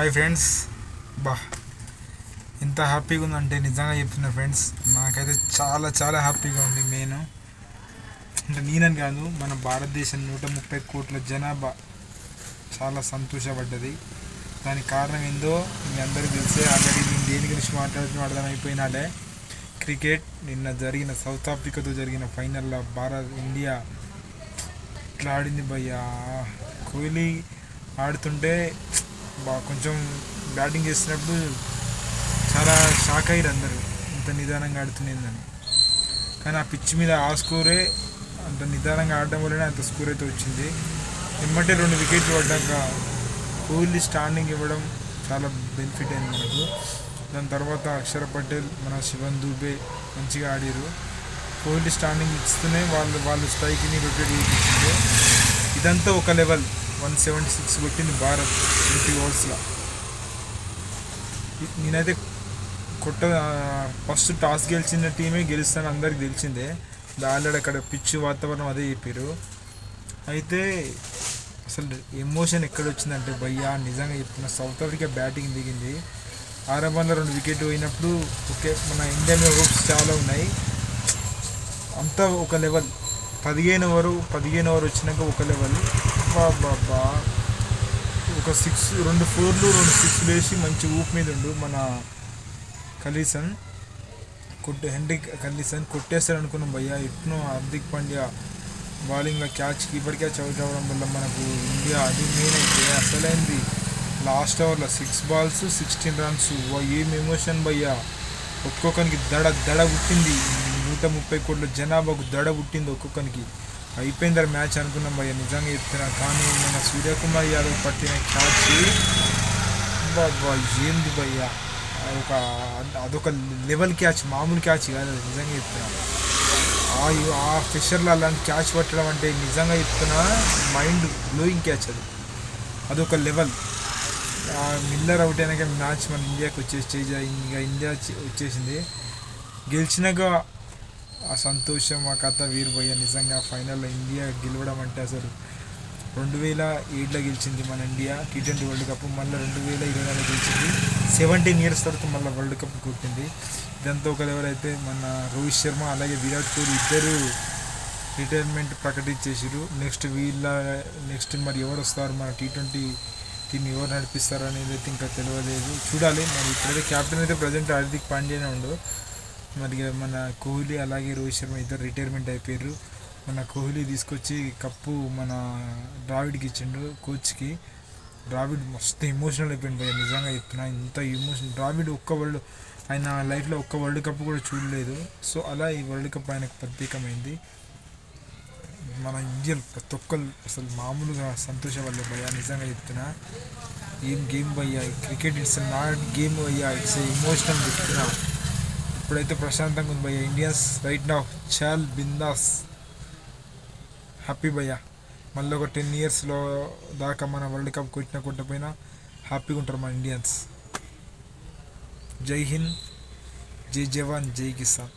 Hi friends బా ఎంత హ్యాపీగా ఉందంటే నిజంగా చెప్తున్నా ఫ్రెండ్స్ నాకైతే చాలా చాలా హ్యాపీగా ఉంది నేను. అంటే నేనని కాదు మన భారతదేశం నూట ముప్పై కోట్ల జనాభా చాలా సంతోషపడ్డది. దానికి కారణం ఏందో మీ అందరికీ తెలిసే ఆల్రెడీ నేను దేని గురించి మాట్లాడుతున్న అర్థమైపోయినాలే క్రికెట్ నిన్న జరిగిన సౌత్ ఆఫ్రికాతో జరిగిన ఫైనల్లో భారత్ ఇండియా ఇట్లా ఆడింది భయ్యా. కోహ్లీ ఆడుతుంటే కొంచెం బ్యాటింగ్ చేసినప్పుడు చాలా షాక్ అయ్యారు అందరూ. ఇంత నిదానంగా ఆడుతుందని కానీ ఆ పిచ్ మీద ఆ స్కోరే అంత నిదానంగా ఆడడం వల్లనే అంత స్కోర్ అయితే వచ్చింది. ఎమ్మటే రెండు వికెట్లు పడ్డాక కోహ్లీ స్టాండింగ్ ఇవ్వడం చాలా బెనిఫిట్ అయింది మనకు. దాని తర్వాత అక్షర పటేల్ మన శివన్ దూబే మంచిగా ఆడారు. కోహ్లీ స్టాండింగ్ ఇస్తూనే వాళ్ళు వాళ్ళు స్ట్రైక్ని రొటేట్ చేయించింది ఇదంతా ఒక లెవెల్ వన్ సెవెంటీ సిక్స్ కొట్టింది భారత్ ట్వంటీ ఓవర్స్లో. నేనైతే కొట్ట ఫస్ట్ టాస్ గెలిచిన టీమే గెలుస్తాను అందరికి తెలిసిందే. ఆల్రెడీ అక్కడ పిచ్చి వాతావరణం అదే చెప్పారు అయితే అసలు ఎమోషన్ ఎక్కడ వచ్చిందంటే భయ్యా నిజంగా చెప్తున్నా సౌత్ ఆఫ్రికా బ్యాటింగ్ దిగింది. ఆరంభంలో రెండు వికెట్ పోయినప్పుడు ఓకే మన ఇండియన్ హోప్స్ చాలా ఉన్నాయి. అంతా ఒక లెవెల్. పదిహేను ఓవరు పదిహేను ఓవర్ వచ్చినాక ఒక లెవెల్. బాబా ఒక సిక్స్ రెండు ఫోర్లు రెండు సిక్స్లు వేసి మంచి ఊపు మీద ఉండు. మన కలీసన్ కొట్టే హెండ్రిక్ కలీసన్ కొట్టేస్తాడు అనుకున్నాం భయ్యా. ఎట్నో హార్దిక్ పాండ్యా బౌలింగ్లో క్యాచ్ కీపర్ క్యాచ్ అవుట్ అవ్వడం వల్ల మనకు ఇండియా అది మెయిన్ అయితే. అసలైంది. లాస్ట్ ఓవర్లో సిక్స్ బాల్స్ సిక్స్టీన్ రన్స్ ఏం ఎమోషన్ భయ్యా. ఒక్కొక్కరికి దడ దడ పుట్టింది. నూట ముప్పై కోట్ల జనాభాకు దడ పుట్టింది ఒక్కొక్కరికి అయిపోయింది మ్యాచ్ అనుకున్నాం భయ్య. నిజంగా చెప్తున్నా. కానీ మన సూర్యకుమార్ యాదవ్ పట్టిన క్యాచ్ బాబా ఏంది భయ్య? ఒక అదొక లెవెల్ క్యాచ్ మామూలు క్యాచ్ కాదు అది. నిజంగా చెప్తున్నా. ఆ ఆ ఫిషర్లో అలాంటి క్యాచ్ పట్టడం అంటే నిజంగా చెప్తున్నా మైండ్ బ్లోయింగ్ క్యాచ్ అది. అదొక లెవెల్ మిల్లర్ అవుట్ అయినాక మ్యాచ్ మన ఇండియాకి వచ్చేసి ఇంకా ఇండియా వచ్చేసింది. గెలిచినాక ఆ సంతోషం ఆ కథ వీరిపోయా నిజంగా ఫైనల్లో ఇండియా గెలవడం అంటే అసలు రెండు వేల ఏడులో గెలిచింది మన India T twenty world cup మళ్ళీ రెండు వేల ఇరవై నాలుగు గెలిచింది. సెవెంటీన్ ఇయర్స్ తర్వాత మళ్ళీ వరల్డ్ కప్ కొట్టింది. దాంతో ఒక లెవెల్ అయితే మన రోహిత్ శర్మ అలాగే విరాట్ కోహ్లీ ఇద్దరు రిటైర్మెంట్ ప్రకటించేసారు నెక్స్ట్ వీళ్ళ నెక్స్ట్ మరి ఎవరు వస్తారు? మన టీ ట్వంటీ టీం ఎవరు నడిపిస్తారు అనేది అయితే ఇంకా తెలియలేదు. చూడాలి. మరి ఇప్పుడైతే క్యాప్టెన్ అయితే ప్రజెంట్ హార్దిక్ పాండ్యానే ఉండు. మరి మన కోహ్లీ అలాగే రోహిత్ శర్మ ఇద్దరు రిటైర్మెంట్ అయిపోయారు మన కోహ్లీ తీసుకొచ్చి కప్పు మన ద్రావిడ్కి ఇచ్చిండు కోచ్కి. ద్రావిడ్ మస్తు ఎమోషనల్ అయిపోయింది నిజంగా చెప్తున్నా. ఇంత ఎమోషన్ ద్రావిడ్ ఒక్క వరల్డ్ ఆయన లైఫ్లో ఒక్క వరల్డ్ కప్ కూడా చూడలేదు. సో అలా ఈ వరల్డ్ కప్ ఆయనకు ప్రత్యేకమైంది. మన ఇండియన్ ప్రతి ఒక్కరు అసలు మామూలుగా సంతోషపడలే భయ్యా నిజంగా చెప్తున్నా. ఏం గేమ్ భయ్యా క్రికెట్ ఇట్స్ నాట్ గేమ్ భయ్యా ఇట్స్ ఎమోషనల్ చెప్తున్నా. ఇప్పుడైతే ప్రశాంతంగా ఉంది భయ్య. ఇండియన్స్ రైట్ నా చాల్ బిందాస్. హ్యాపీ భయ్య. మళ్ళీ ఒక టెన్ ఇయర్స్లో దాకా మన వరల్డ్ కప్ కొట్టినా కొట్టపోయినా హ్యాపీగా ఉంటారు మన ఇండియన్స్ జై హింద్. జై జవాన్ జై కిసాన్.